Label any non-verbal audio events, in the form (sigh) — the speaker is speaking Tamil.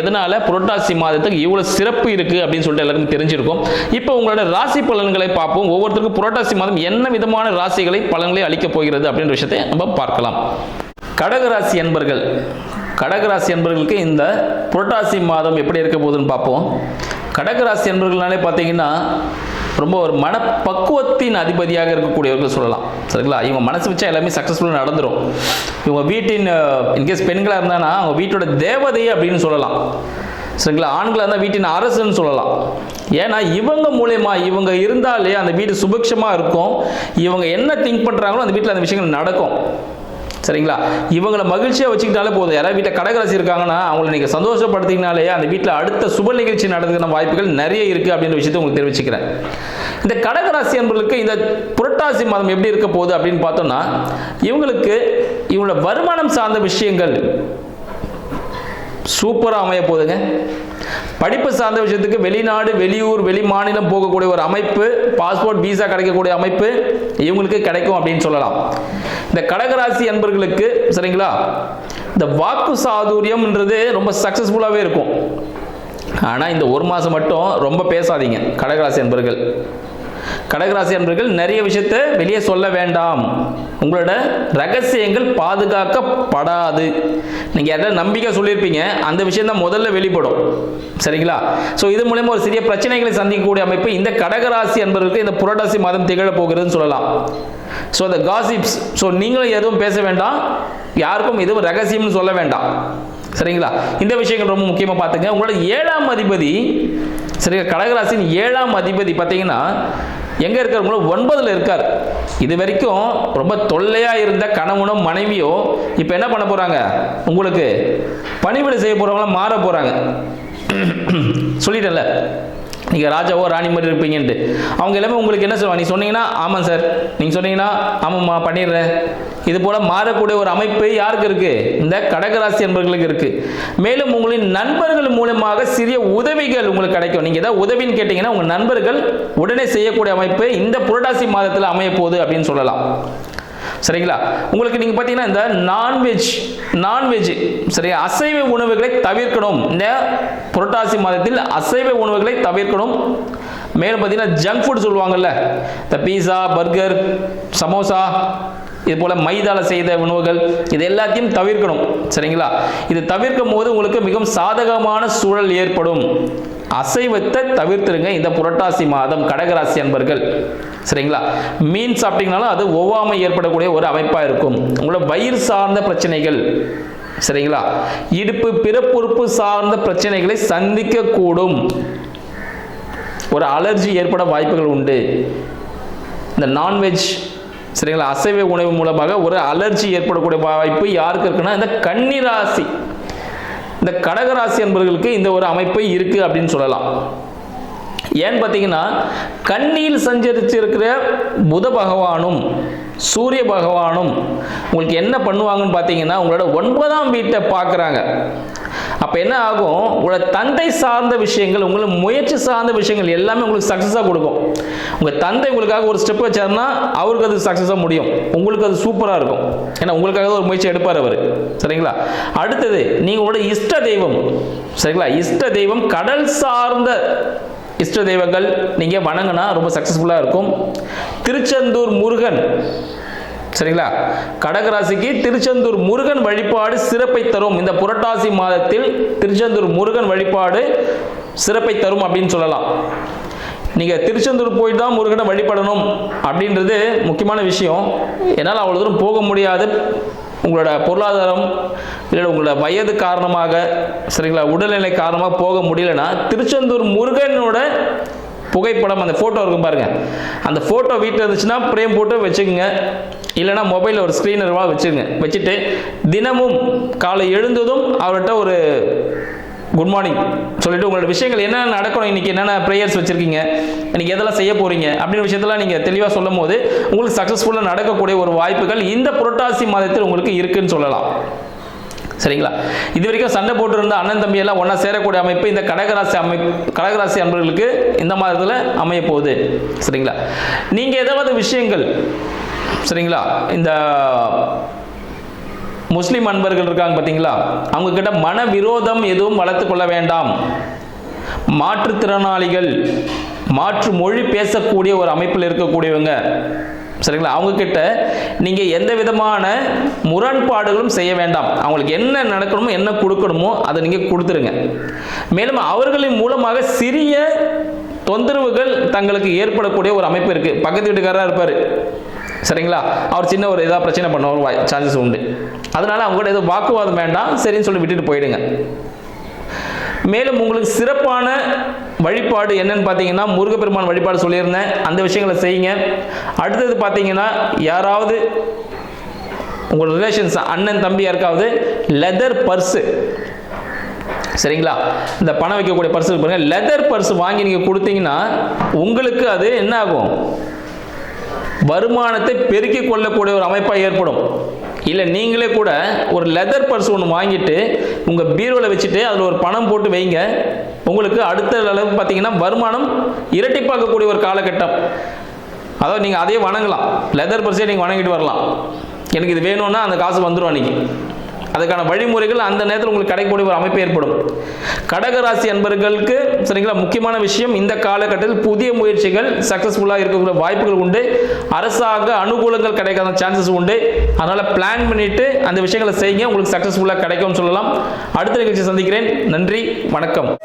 எதனால புரட்டாசி மாதத்துக்கு இவ்வளோ சிறப்பு இருக்கு அப்படின்னு சொல்லிட்டு எல்லாருக்கும் தெரிஞ்சிருக்கும். இப்போ உங்களோட ராசி பலன்களை பார்ப்போம். ஒவ்வொருத்தருக்கும் புரட்டாசி மாதம் என்ன விதமான ராசிகளை பலன்களை அளிக்கப் போகிறது அப்படின்ற விஷயத்தை நம்ம பார்க்கலாம். கடகராசி என்பர்கள் கடகராசி என்பர்களுக்கு இந்த புரட்டாசி மாதம் எப்படி இருக்க போகுதுன்னு பார்ப்போம். கடகராசி என்பர்கள்னாலே பார்த்தீங்கன்னா ரொம்ப ஒரு மனப்பக்குவத்தின் அதிபதியாக இருக்கக்கூடியவர்கள் சொல்லலாம். சரிங்களா? இவங்க மனசு வச்சா எல்லாமே சக்ஸஸ்ஃபுல்லாக நடந்துடும் இவங்க வீட்டின் இன்கேஸ் பெண்களாக இருந்தானா அவங்க வீட்டோட தேவதை அப்படின்னு சொல்லலாம். சரிங்களா? ஆண்களாக இருந்தால் வீட்டின் அரசுன்னு சொல்லலாம். ஏன்னா இவங்க மூலயமா இவங்க இருந்தாலே அந்த வீடு சுபிக்ஷமாக இருக்கும். இவங்க என்ன திங்க் பண்ணுறாங்களோ அந்த வீட்டில் அந்த விஷயங்கள் நடக்கும். சரிங்களா? இவங்களை மகிழ்ச்சியாக வச்சுக்கிட்டாலே போதும். யாராவது வீட்டில் கடகராசி இருக்காங்கன்னா அவங்களை நீங்கள் சந்தோஷப்படுத்திங்கனாலே அந்த வீட்டில் அடுத்த சுப நிகழ்ச்சி நடக்கிற வாய்ப்புகள் நிறைய இருக்குது அப்படின்ற விஷயத்தை உங்களுக்கு தெரிவிச்சுக்கிறேன். இந்த கடகராசி என்பவர்களுக்கு இந்த புரட்டாசி மாதம் எப்படி இருக்க போகுது அப்படின்னு பார்த்தோம்னா இவங்களுக்கு இவங்களோட வருமானம் சார்ந்த விஷயங்கள் சூப்பராக அமைய போகுதுங்க. படிப்பு சார்ந்த விஷயத்துக்கு வெளிநாடு வெளியூர் வெளி மாநிலம் போகக்கூடிய ஒரு அமைப்பு பாஸ்போர்ட் விசா கிடைக்கக்கூடிய அமைப்பு இவங்களுக்கு கிடைக்கும் அப்படின்னு சொல்லலாம். இந்த கடகராசி அன்பர்களுக்கு சரிங்களா? இந்த வாக்கு சாதுரியம்ன்றது ரொம்ப சக்ஸஸ்ஃபுல்லாகவே இருக்கும். ஆனால் இந்த ஒரு மாதம் மட்டும் ரொம்ப பேசாதீங்க கடகராசி அன்பர்கள். கடகராசி அன்பர்கள் நிறைய விஷயத்தை வெளியே சொல்ல வேண்டாம். உங்களோட ரகசியங்கள் பாதுகாக்கப்படாது. நீங்கள் யாராவது நம்பிக்கை சொல்லியிருப்பீங்க அந்த விஷயம் தான் முதல்ல வெளிப்படும். சரிங்களா? ஸோ இது மூலயமா ஒரு சிறிய பிரச்சனைகளை சந்திக்கக்கூடிய அமைப்பு இந்த கடகராசி அன்பர்களுக்கு இந்த புரட்டாசி மாதம் திகழப் போகிறதுன்னு சொல்லலாம். ஸோ அந்த காசிப்ஸ் ஸோ நீங்களும் எதுவும் பேச வேண்டாம் யாருக்கும் எதுவும் ரகசியம்னு சொல்ல வேண்டாம். சரிங்களா? இந்த விஷயங்கள் ரொம்ப முக்கியமாக பார்த்துங்க. உங்களோட ஏழாம் அதிபதி சரிங்களா கடகராசின் ஏழாம் அதிபதி பார்த்தீங்கன்னா எங்கே இருக்கிறவங்களோ ஒன்பதில் இருக்கார். இது வரைக்கும் ரொம்ப தொல்லையாக இருந்த கணவனும் மனைவியோ இப்போ என்ன பண்ண போகிறாங்க உங்களுக்கு பணிவிடை செய்ய போகிறவங்களாம் மாற போகிறாங்க (clears throat) சொல்லிட்டேன்ல. நீங்கள் ராஜாவோ ராணி மாதிரி இருப்பீங்கன்ட்டு. அவங்க எல்லாமே உங்களுக்கு என்ன சொல்லுவாங்க? நீ சொன்னீங்கன்னா ஆமாம் சார். நீங்கள் சொன்னீங்கன்னா ஆமாம்மா பண்ணிடுறேன். இது போல் மாறக்கூடிய ஒரு அமைப்பு யாருக்கு இருக்குது இந்த கடகராசி என்பர்களுக்கு இருக்குது மேலும் உங்களின் நண்பர்கள் மூலமாக சிறிய உதவிகள் உங்களுக்கு கிடைக்கும். நீங்கள் ஏதாவது உதவின்னு கேட்டிங்கன்னா உங்கள் நண்பர்கள் உடனே செய்யக்கூடிய அமைப்பு இந்த புரட்டாசி மாதத்தில் அமையப்போகுது அப்படின்னு சொல்லலாம். சரிங்களா? உங்களுக்கு நீங்க பார்த்தீங்கன்னா இந்த நான்வெஜ் நான்வெஜ் சரியா அசைவ உணவுகளை தவிர்க்கணும். இந்த புரட்டாசி மாதத்தில் அசைவ உணவுகளை தவிர்க்கணும். மேலும் பார்த்தீங்கன்னா ஜங்க் ஃபுட் சொல்லுவாங்கல்ல இந்த பீஸா பர்கர் சமோசா இது போல மைதால செய்த உணவுகள் இது எல்லாத்தையும் தவிர்க்கணும். சரிங்களா? இது தவிர்க்கும் போது உங்களுக்கு மிகவும் சாதகமான சூழல் ஏற்படும். அசைவத்தை தவிர்த்துருங்க. இந்த புரட்டாசி மாதம் கடகராசி அன்பர்கள். சரிங்களா? மீன் சாப்பிட்டீங்கனாலும் அது ஒவ்வாமை ஏற்படக்கூடிய ஒரு அமைப்பாக இருக்கும். உங்களோட வயிறு சார்ந்த பிரச்சனைகள். சரிங்களா? இடுப்பு பிறப்புறுப்பு சார்ந்த பிரச்சனைகளை சந்திக்கக்கூடும். ஒரு அலர்ஜி ஏற்பட வாய்ப்புகள் உண்டு. இந்த நான்வெஜ் சரிங்களா? அசைவ உணவு மூலமாக ஒரு அலர்ஜி ஏற்படக்கூடிய வாய்ப்பு யாருக்கு இருக்குன்னா இந்த கன்னிராசி. இந்த கடகராசி என்பவர்களுக்கு இந்த ஒரு அமைப்பு இருக்கு அப்படின்னு சொல்லலாம். ஏன்னு பார்த்தீங்கன்னா கண்ணியில் சஞ்சரித்து இருக்கிற புத பகவானும் சூரிய பகவானும் உங்களுக்கு என்ன பண்ணுவாங்கன்னு பார்த்தீங்கன்னா உங்களோட ஒன்பதாம் வீட்டை பார்க்குறாங்க. அப்போ என்ன ஆகும்? உங்களோட தந்தை சார்ந்த விஷயங்கள் உங்களை முயற்சி சார்ந்த விஷயங்கள் எல்லாமே உங்களுக்கு சக்ஸஸாக கொடுக்கும். உங்கள் தந்தை உங்களுக்காக ஒரு ஸ்டெப் வச்சாருன்னா அவருக்கு அது சக்ஸஸாக முடியும். உங்களுக்கு அது சூப்பராக இருக்கும். ஏன்னா உங்களுக்காக ஒரு முயற்சி எடுப்பார் அவர். சரிங்களா? அடுத்தது நீங்கள் உங்களோட இஷ்ட தெய்வம். சரிங்களா? இஷ்ட தெய்வம் கடல் சார்ந்த இஷ்ட தெய்வங்கள் நீங்கள் வணங்கினா ரொம்ப சக்ஸஸ்ஃபுல்லாக இருக்கும். திருச்செந்தூர் முருகன். சரிங்களா? கடகராசிக்கு திருச்செந்தூர் முருகன் வழிபாடு சிறப்பை தரும். இந்த புரட்டாசி மாதத்தில் திருச்செந்தூர் முருகன் வழிபாடு சிறப்பை தரும் அப்படின்னு சொல்லலாம். நீங்கள் திருச்செந்தூர் போய் தான் முருகனை வழிபடணும் அப்படின்றது முக்கியமான விஷயம். என்னால் அவ்வளோ தூரம் போக முடியாது. உங்களோட பொருளாதாரம் இல்லை உங்களோட வயது காரணமாக சரிங்களா உடல்நிலை காரணமாக போக முடியலன்னா திருச்செந்தூர் முருகனோட புகைப்படம் அந்த ஃபோட்டோ இருக்கும் பாருங்க. அந்த ஃபோட்டோ வீட்டில் இருந்துச்சுன்னா ஃப்ரேம் போட்டு வச்சுக்கோங்க. இல்லைன்னா மொபைலில் ஒரு ஸ்க்ரீனர்வாக வச்சுருங்க. வச்சுட்டு தினமும் காலை எழுந்ததும் அவர்கிட்ட ஒரு குட் மார்னிங் சொல்லிட்டு உங்களோட விஷயங்கள் என்னென்ன நடக்கணும் இன்னைக்கு என்னென்ன ப்ரேயர்ஸ் வச்சிருக்கீங்க இன்னைக்கு எதெல்லாம் செய்ய போறீங்க அப்படின்னு விஷயத்தெல்லாம் நீங்க தெளிவாக சொல்லும் போது உங்களுக்கு சக்ஸஸ்ஃபுல்லாக நடக்கக்கூடிய ஒரு வாய்ப்புகள் இந்த புரட்டாசி மாதத்தில் உங்களுக்கு இருக்குன்னு சொல்லலாம். சரிங்களா? இது வரைக்கும் சண்டை போட்டிருந்த அண்ணன் தம்பி எல்லாம் ஒன்றா சேரக்கூடிய அமைப்பு இந்த கடகராசி அமைப்பு கடகராசி அன்பர்களுக்கு இந்த மாதத்தில் அமைய போகுது சரிங்களா? நீங்கள் ஏதாவது விஷயங்கள் சரிங்களா? இந்த முஸ்லீம் அன்பர்கள் இருக்காங்க பார்த்தீங்களா அவங்க கிட்ட மன விரோதம் எதுவும் வளர்த்து கொள்ள வேண்டாம். மாற்றுத்திறனாளிகள் மாற்று மொழி பேசக்கூடிய ஒரு அமைப்பில் இருக்கக்கூடியவங்க. சரிங்களா? அவங்கக்கிட்ட நீங்கள் எந்த விதமான முரண்பாடுகளும் செய்ய வேண்டாம். அவங்களுக்கு என்ன நடக்கணுமோ என்ன கொடுக்கணுமோ அதை நீங்கள் கொடுத்துருங்க. மேலும் அவர்களின் மூலமாக சிறிய தொந்தரவுகள் தங்களுக்கு ஏற்படக்கூடிய ஒரு அமைப்பு இருக்குது பக்கத்து வீட்டுக்காரராக இருப்பார். சரிங்களா? அவர் சின்ன ஒரு ஏதாவது பிரச்சனை பண்ண ஒரு சான்சஸ் உண்டு. அதனால அவங்க கூட எதுவும் வாக்குவாதம் வேண்டாம். சரின்னு சொல்லி விட்டுட்டு போயிடுங்க. மேலும் உங்களுக்கு சிறப்பான வழிபாடு என்னன்னு பார்த்தீங்கன்னா முருகப்பெருமான் வழிபாடு சொல்லியிருந்தேன். அந்த விஷயங்களை செய்யுங்க. அடுத்தது பார்த்தீங்கன்னா யாராவது உங்கள் ரிலேஷன்ஸ் அண்ணன் தம்பி யாருக்காவது லெதர் பர்ஸு சரிங்களா? இந்த பணம் வைக்கக்கூடிய பர்ஸ் பாருங்க. லெதர் பர்ஸ் வாங்கி நீங்கள் கொடுத்தீங்கன்னா உங்களுக்கு அது என்ன ஆகும்? வருமானத்தை பெருக்கிக் கொள்ளக்கூடிய ஒரு அமைப்பாக ஏற்படும். இல்லை நீங்களே கூட ஒரு லெதர் பர்ஸ் ஒன்று வாங்கிட்டு உங்கள் பீரோவில் வச்சுட்டு அதில் ஒரு பணம் போட்டு வைங்க. உங்களுக்கு அடுத்த அளவு பார்த்தீங்கன்னா வருமானம் இரட்டிப்பாக்கக்கூடிய ஒரு காலகட்டம். அதாவது நீங்கள் அதையே வணங்கலாம். லெதர் பர்ஸே நீங்கள் வணங்கிட்டு வரலாம். எனக்கு இது வேணும்னா அந்த காசு வந்துடும் அன்றைக்கி அதுக்கான வழிமுறைகள் அந்த நேரத்தில் உங்களுக்கு கிடைக்கக்கூடிய ஒரு அமைப்பு ஏற்படும். கடகராசி அன்பர்களுக்கு சரிங்களா முக்கியமான விஷயம் இந்த காலகட்டத்தில் புதிய முயற்சிகள் சக்ஸஸ்ஃபுல்லாக இருக்கக்கூடிய வாய்ப்புகள் உண்டு. அரசாங்க அனுகூலங்கள் கிடைக்காத சான்சஸ் உண்டு. அதனால் பிளான் பண்ணிட்டு அந்த விஷயங்களை செய்யுங்க. உங்களுக்கு சக்ஸஸ்ஃபுல்லாக கிடைக்கும்னு சொல்லலாம். அடுத்த நிகழ்ச்சி சந்திக்கிறேன். நன்றி வணக்கம்.